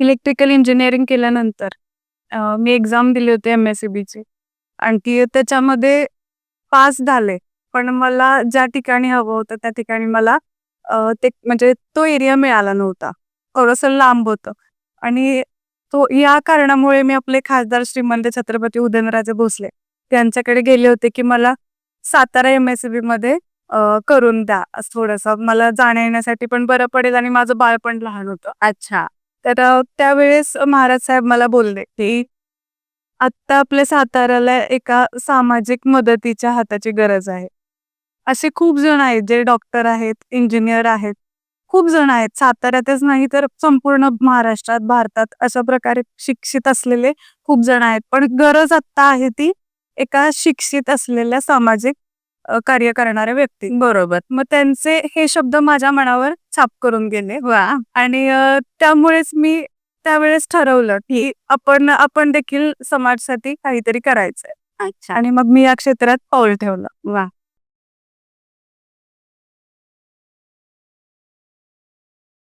Electrical engineering केल्यानंतर अ, मी exam दिली होती एम एस सी बीची त्याच्यामध्ये पास झाले पण मला ज्या ठिकाणी हवं होतं त्या ठिकाणी मला अ, ते म्हणजे तो एरिया मिळाला नव्हता. थोडंसं लांब होतं. आणि तो या कारणामुळे मी आपले खासदार श्रीमंत छत्रपती उदयनराजे भोसले त्यांच्याकडे गेले होते की मला सातारा एम एसमध्ये अ, करून द्या. असं थोडंसं मला जाण्या येण्यासाठी पण बरं पडेल आणि माझं बाळ पण लहान होतं. अच्छा. तर त्यावेळेस महाराज साहेब मला बोलले की आत्ता आपल्या साताऱ्याला एका सामाजिक मदतीच्या हाताची गरज आहे. असे खूप जण आहेत जे डॉक्टर आहेत इंजिनियर आहेत. खूप जण आहेत. साताऱ्यातच नाही तर संपूर्ण महाराष्ट्रात भारतात अशा प्रकारे शिक्षित असलेले खूप जण आहेत. पण गरज आत्ता आहे ती एका शिक्षित असलेल्या सामाजिक कार्य करणाऱ्या व्यक्ती. बरोबर. मग त्यांचे हे शब्द माझ्या मनावर छाप करून गेले. वा. आणि त्यामुळेच मी त्यावेळेस ठरवलं की आपण आपण देखील समाजासाठी काहीतरी करायचंय. अच्छा. आणि मग मी या क्षेत्रात पाऊल ठेवलं. वा.